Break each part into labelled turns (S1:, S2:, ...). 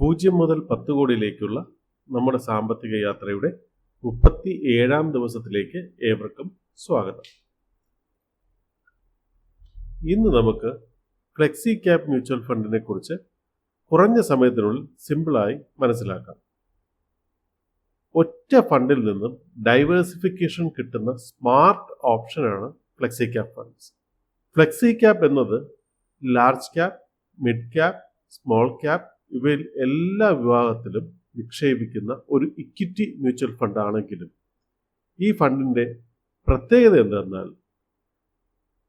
S1: പൂജ്യം മുതൽ പത്ത് കോടിയിലേക്കുള്ള നമ്മുടെ സാമ്പത്തിക യാത്രയുടെ മുപ്പത്തി ഏഴാം ദിവസത്തിലേക്ക് ഏവർക്കും സ്വാഗതം. ഇന്ന് നമുക്ക് ഫ്ലെക്സി ക്യാപ് മ്യൂച്വൽ ഫണ്ടിനെ കുറിച്ച് കുറഞ്ഞ സമയത്തിനുള്ളിൽ സിമ്പിളായി മനസ്സിലാക്കാം. ഒറ്റ ഫണ്ടിൽ നിന്നും ഡൈവേഴ്സിഫിക്കേഷൻ കിട്ടുന്ന സ്മാർട്ട് ഓപ്ഷനാണ് flexi cap funds. Flexi cap എന്നത് large cap mid cap small cap ഇവയിൽ എല്ലാ വിഭാഗത്തിലും നിക്ഷേപിക്കുന്ന ഒരു ഇക്വിറ്റി മ്യൂച്വൽ ഫണ്ട് ആണെങ്കിലും ഈ ഫണ്ടിന്റെ പ്രത്യേകത എന്തെന്നാൽ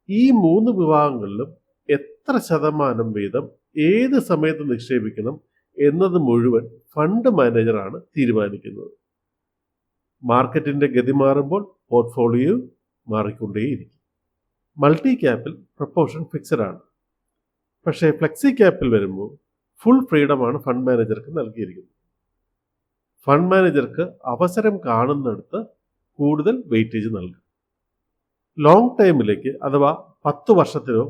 S1: ഈ മൂന്ന് വിഭാഗങ്ങളിലും എത്ര ശതമാനം വീതം ഏത് സമയത്ത് നിക്ഷേപിക്കണം എന്നത് മുഴുവൻ ഫണ്ട് മാനേജറാണ് തീരുമാനിക്കുന്നത്. മാർക്കറ്റിന്റെ ഗതി മാറുമ്പോൾ പോർട്ട്ഫോളിയോ മാറിക്കൊണ്ടേയിരിക്കും. മൾട്ടി ക്യാപ്പിൽ പ്രപ്പോർഷൻ ഫിക്സഡ് ആണ്. പക്ഷേ ഫ്ലെക്സി ക്യാപ്പിൽ വരുമ്പോൾ ഫുൾ ഫ്രീഡമാണ് ഫണ്ട് മാനേജർക്ക് നൽകിയിരിക്കുന്നത്. ഫണ്ട് മാനേജർക്ക് അവസരം കാണുന്നിടത്ത് കൂടുതൽ വെയിറ്റേജ് നൽകും. ലോങ് ടൈമിലേക്ക് അഥവാ പത്ത് വർഷത്തിനോ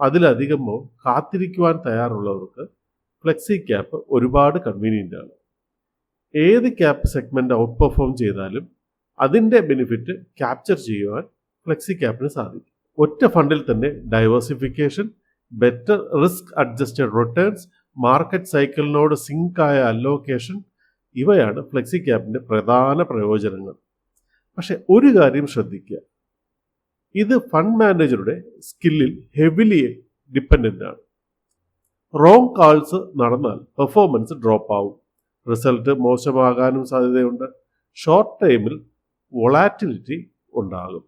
S1: അതിലധികമോ കാത്തിരിക്കുവാൻ തയ്യാറുള്ളവർക്ക് ഫ്ലെക്സി ക്യാപ്പ് ഒരുപാട് കൺവീനിയന്റ് ആണ്. ഏത് ക്യാപ്പ് സെഗ്മെന്റ് ഔട്ട് പെർഫോം ചെയ്താലും അതിന്റെ ബെനിഫിറ്റ് ക്യാപ്ചർ ചെയ്യുവാൻ ഫ്ലെക്സി ക്യാപ്പിന് സാധിക്കും. ഒറ്റ ഫണ്ടിൽ തന്നെ diversification better risk adjusted returns market സൈക്കിളിനോട് sync ആയ അലോക്കേഷൻ ഇവയാണ് ഫ്ലെക്സി ക്യാപിന്റെ പ്രധാന പ്രയോജനങ്ങൾ. പക്ഷെ ഒരു കാര്യം ശ്രദ്ധിക്കുക. ഇത് ഫണ്ട് മാനേജറുടെ സ്കില്ലിൽ ഹെവിലി ഡിപ്പെൻഡന്റ് ആണ്. റോങ് കാൾസ് നടന്നാൽ പെർഫോമൻസ് ഡ്രോപ്പ് ആവും റിസൾട്ട് മോശമാകാനും സാധ്യതയുണ്ട്. ഷോർട്ട് ടൈമിൽ വൊളാറ്റിലിറ്റി ഉണ്ടാകും.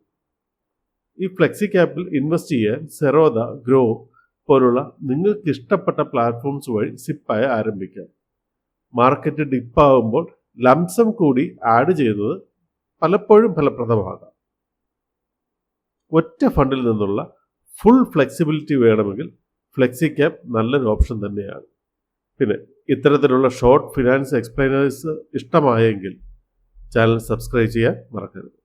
S1: ഈ ഫ്ലെക്സി ക്യാപ്പിൽ ഇൻവെസ്റ്റ് ചെയ്യാൻ സെറോദ ഗ്രോ പോലുള്ള നിങ്ങൾക്ക് ഇഷ്ടപ്പെട്ട പ്ലാറ്റ്ഫോംസ് വഴി സിപ്പായി ആരംഭിക്കാം. മാർക്കറ്റ് ഡിപ്പാകുമ്പോൾ ലംസം കൂടി ആഡ് ചെയ്യുന്നത് പലപ്പോഴും ഫലപ്രദമാകാം. ഒറ്റ ഫണ്ടിൽ നിന്നുള്ള ഫുൾ ഫ്ലെക്സിബിലിറ്റി വേണമെങ്കിൽ ഫ്ലെക്സി ക്യാപ് നല്ലൊരു ഓപ്ഷൻ തന്നെയാണ്. പിന്നെ ഇത്തരത്തിലുള്ള ഷോർട്ട് ഫിനാൻസ് എക്സ്പ്ലെയിനേഴ്സ് ഇഷ്ടമായെങ്കിൽ ചാനൽ സബ്സ്ക്രൈബ് ചെയ്യാൻ മറക്കരുത്.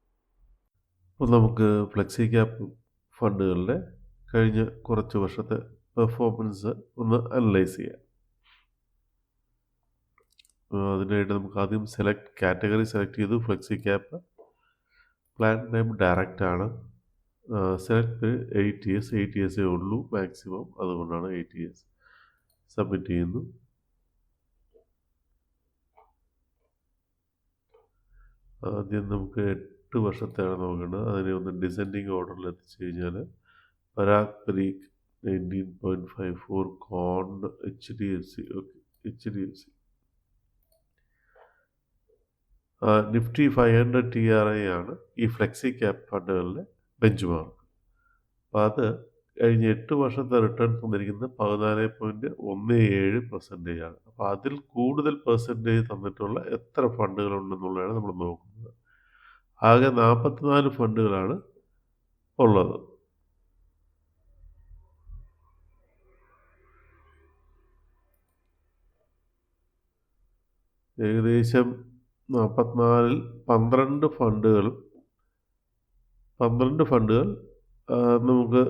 S1: അപ്പോൾ നമുക്ക് ഫ്ലെക്സി ക്യാപ് ഫണ്ടുകളുടെ കഴിഞ്ഞ കുറച്ച് വർഷത്തെ പെർഫോമൻസ് ഒന്ന് അനലൈസ് ചെയ്യാം. അതിനായിട്ട് നമുക്ക് ആദ്യം സെലക്ട് കാറ്റഗറി സെലക്ട് ചെയ്തു. Flexi cap plan time direct ആണ് സെലക്ട് എയ്റ്റ് ഇയേഴ്സ് എയ്റ്റ് ഇയേഴ്സേ ഉള്ളൂ. മാക്സിമം അതുകൊണ്ടാണ് എയ്റ്റ് ഇയേഴ്സ് സബ്മിറ്റ് ചെയ്യുന്നു. ആദ്യം നമുക്ക് എട്ട് വർഷത്തെയാണ് നോക്കേണ്ടത്. അതിനെ ഒന്ന് ഡിസെൻഡിങ് ഓർഡറിൽ എത്തിച്ചു കഴിഞ്ഞാൽ Parag nineteen point five four കോണ്ട് H D F C okay H D F C Nifty five hundred T R I ആണ് ഈ ഫ്ലെക്സി ക്യാപ് ഫണ്ടുകളിലെ ബെഞ്ച് മാർക്ക് അപ്പോൾ അത് കഴിഞ്ഞ എട്ട് വർഷത്തെ റിട്ടേൺ തന്നിരിക്കുന്നത് പതിനാല് പോയിന്റ് ഒന്ന് ഏഴ് പെർസെന്റേജ് ആണ്. അപ്പോൾ അതിൽ കൂടുതൽ പെർസെന്റേജ് തന്നിട്ടുള്ള എത്ര ഫണ്ടുകളുണ്ടെന്നുള്ളതാണ് നമ്മൾ നോക്കുന്നത്. ആകെ നാൽപ്പത്തിനാല് ഫണ്ടുകളാണ് ഉള്ളത്. ഏകദേശം നാൽപ്പത്തിനാലിൽ പന്ത്രണ്ട് ഫണ്ടുകൾ പന്ത്രണ്ട് ഫണ്ടുകൾ നമുക്ക്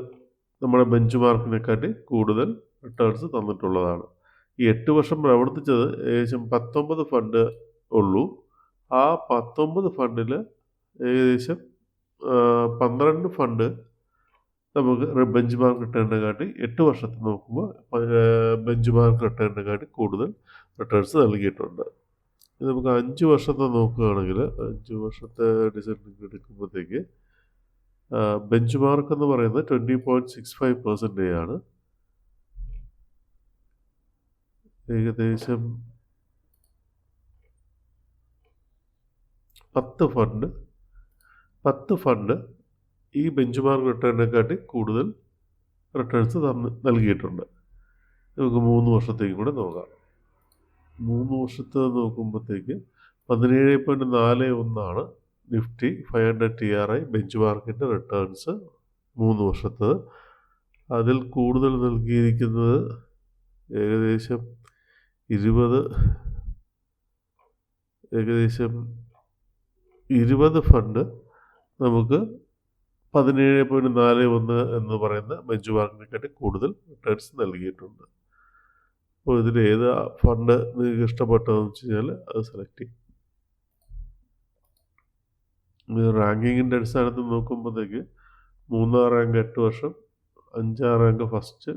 S1: നമ്മുടെ ബെഞ്ച് മാർക്കിനെക്കാട്ടി കൂടുതൽ റിട്ടേൺസ് തന്നിട്ടുള്ളതാണ്. ഈ എട്ട് വർഷം പ്രവർത്തിച്ചത് ഏകദേശം പത്തൊമ്പത് ഫണ്ട് ഉള്ളൂ. ആ പത്തൊമ്പത് ഫണ്ടിൽ ഏകദേശം പന്ത്രണ്ട് ഫണ്ട് നമുക്ക് ബെഞ്ച് മാർക്ക് റിട്ടേണിനെ കാട്ടി എട്ട് വർഷത്തിൽ നോക്കുമ്പോൾ ബെഞ്ച് മാർക്ക് റിട്ടേണിനെ കാട്ടി കൂടുതൽ റിട്ടേൺസ് നൽകിയിട്ടുണ്ട്. ഇത് നമുക്ക് അഞ്ച് വർഷത്തെ നോക്കുകയാണെങ്കിൽ അഞ്ച് വർഷത്തെ ഡിസൈൻ എടുക്കുമ്പോഴത്തേക്ക് ബെഞ്ച് മാർക്ക് എന്ന് പറയുന്നത് twenty point six five percentage ആണ്. ഏകദേശം പത്ത് ഫണ്ട് പത്ത് ഫണ്ട് ഈ ബെഞ്ച് മാർക്ക് റിട്ടേണിനെക്കാട്ടി കൂടുതൽ റിട്ടേൺസ് തന്ന് നൽകിയിട്ടുണ്ട്. നമുക്ക് മൂന്ന് വർഷത്തേക്കും കൂടെ നോക്കാം. മൂന്ന് വർഷത്തെ നോക്കുമ്പോഴത്തേക്ക് പതിനേഴ് പോയിന്റ് നാല് ഒന്നാണ് Nifty five hundred T R I bench മാർക്കിന്റെ റിട്ടേൺസ് മൂന്ന് വർഷത്തെ അതിൽ കൂടുതൽ നൽകിയിരിക്കുന്നത് ഏകദേശം ഇരുപത് ഏകദേശം ഇരുപത് ഫണ്ട് നമുക്ക് പതിനേഴ് പോയിന്റ് നാല് ഒന്ന് എന്ന് പറയുന്ന ബെഞ്ച് മാർക്കിനെക്കാട്ടി കൂടുതൽ റിട്ടേൺസ് നൽകിയിട്ടുണ്ട്. അപ്പോൾ ഇതിൽ ഏത് ഫണ്ട് നിങ്ങൾക്ക് ഇഷ്ടപ്പെട്ടതെന്ന് വെച്ച് കഴിഞ്ഞാൽ അത് സെലക്ട് ചെയ്യും. റാങ്കിങ്ങിന്റെ അടിസ്ഥാനത്തിൽ നോക്കുമ്പോഴത്തേക്ക് മൂന്നാം റാങ്ക് എട്ട് വർഷം അഞ്ചാം റാങ്ക് ഫസ്റ്റ്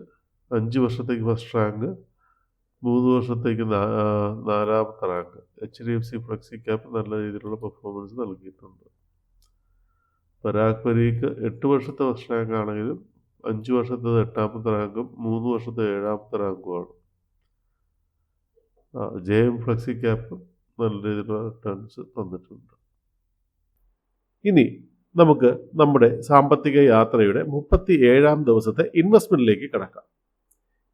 S1: അഞ്ച് വർഷത്തേക്ക് ഫസ്റ്റ് റാങ്ക് മൂന്ന് വർഷത്തേക്ക് നാലാമത്തെ rank H D F C flexi cap നല്ല രീതിയിലുള്ള പെർഫോമൻസ് നൽകിയിട്ടുണ്ട്. പരാഗ് പരീക്ക് എട്ട് വർഷത്തെ ഫസ്റ്റ് റാങ്ക് ആണെങ്കിലും അഞ്ച് വർഷത്തെ എട്ടാമത്തെ റാങ്കും മൂന്ന് വർഷത്തെ ഏഴാമത്തെ റാങ്കുമാണ് ജെ എം ഫ്ലെക്സി ക്യാപ്പ് നല്ല രീതിയിലുള്ള റിട്ടേൺസ് തന്നിട്ടുണ്ട്. ഇനി നമുക്ക് നമ്മുടെ സാമ്പത്തിക യാത്രയുടെ മുപ്പത്തി ഏഴാം ദിവസത്തെ ഇൻവെസ്റ്റ്മെന്റിലേക്ക് കിടക്കാം.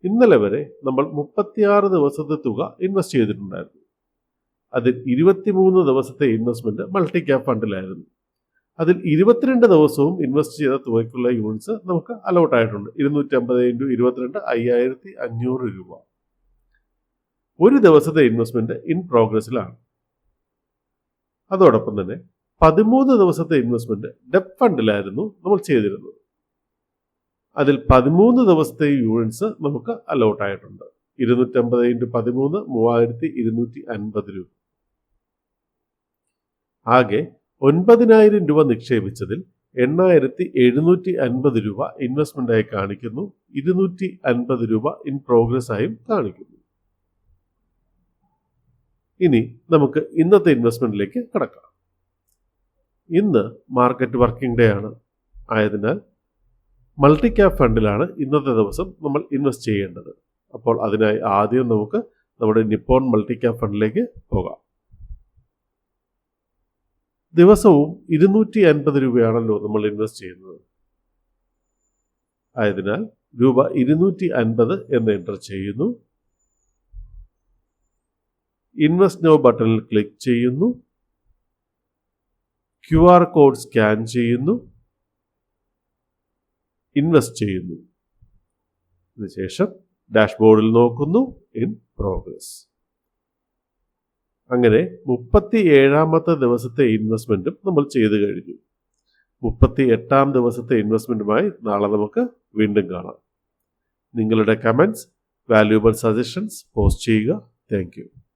S1: ഇന്നലെ വരെ നമ്മൾ മുപ്പത്തിയാറ് ദിവസത്തെ തുക ഇൻവെസ്റ്റ് ചെയ്തിട്ടുണ്ടായിരുന്നു. അതിൽ ഇരുപത്തിമൂന്ന് ദിവസത്തെ ഇൻവെസ്റ്റ്മെന്റ് മൾട്ടി ക്യാപ് ഫണ്ടിലായിരുന്നു അതിൽ ഇരുപത്തിരണ്ട് ദിവസവും ഇൻവെസ്റ്റ് ചെയ്ത തുകയ്ക്കുള്ള യൂണിറ്റ്സ് നമുക്ക് അലോട്ട് ആയിട്ടുണ്ട്. ഇരുന്നൂറ്റി അമ്പത് ഇന്റു ഇരുപത്തിരണ്ട് അയ്യായിരത്തി അഞ്ഞൂറ് രൂപ. ഒരു ദിവസത്തെ ഇൻവെസ്റ്റ്മെന്റ് ഇൻ പ്രോഗ്രസ്സിലാണ് അതോടൊപ്പം തന്നെ പതിമൂന്ന് ദിവസത്തെ ഇൻവെസ്റ്റ്മെന്റ് ഡെപ് ഫണ്ടിലായിരുന്നു നമ്മൾ ചെയ്തിരുന്നത്. അതിൽ പതിമൂന്ന് ദിവസത്തെ യൂണിറ്റ്സ് നമുക്ക് അലോട്ട് ആയിട്ടുണ്ട്. ഇരുന്നൂറ്റമ്പത് ഇന്റു പതിമൂന്ന് മൂവായിരത്തി ഇരുന്നൂറ്റി അൻപത് രൂപ. ആകെ ഒൻപതിനായിരം രൂപ നിക്ഷേപിച്ചതിൽ എണ്ണായിരത്തി എഴുന്നൂറ്റി അൻപത് രൂപ ഇൻവെസ്റ്റ്മെന്റായി കാണിക്കുന്നു. ഇരുന്നൂറ്റി അൻപത് രൂപ ഇൻ പ്രോഗ്രസ് ആയും കാണിക്കുന്നു. ഇനി നമുക്ക് ഇന്നത്തെ ഇൻവെസ്റ്റ്മെന്റിലേക്ക് കടക്കാം. ഇന്ന് മാർക്കറ്റ് വർക്കിംഗ് ഡേ ആണ്. ആയതിനാൽ മൾട്ടി ക്യാപ് ഫണ്ടിലാണ് ഇന്നത്തെ ദിവസം നമ്മൾ ഇൻവെസ്റ്റ് ചെയ്യേണ്ടത്. അപ്പോൾ അതിനായി ആദ്യം നമുക്ക് നമ്മുടെ നിപ്പോൺ മൾട്ടി ക്യാപ് ഫണ്ടിലേക്ക് പോകാം. ദിവസവും ഇരുന്നൂറ്റി അൻപത് രൂപയാണല്ലോ നമ്മൾ ഇൻവെസ്റ്റ് ചെയ്യുന്നത്. ആയതിനാൽ രൂപ ഇരുന്നൂറ്റി അൻപത് എന്ന് എന്റർ ചെയ്യുന്നു. ഇൻവെസ്റ്റ് നോ ബട്ടണിൽ ക്ലിക്ക് ചെയ്യുന്നു. ക്യു ആർ കോഡ് സ്കാൻ ചെയ്യുന്നു. ഇൻവെസ്റ്റ് ചെയ്യുന്നു. അതിനുശേഷം ഡാഷ്ബോർഡിൽ നോക്കുന്നു. In progress. അങ്ങനെ മുപ്പത്തി ഏഴാമത്തെ ദിവസത്തെ ഇൻവെസ്റ്റ്മെന്റും നമ്മൾ ചെയ്തു കഴിഞ്ഞു. മുപ്പത്തി എട്ടാം ദിവസത്തെ ഇൻവെസ്റ്റ്മെന്റുമായി നാളെ നമുക്ക് വീണ്ടും കാണാം. നിങ്ങളുടെ കമൻസ് വാല്യൂബിൾ സജഷൻസ് പോസ്റ്റ് ചെയ്യുക. താങ്ക്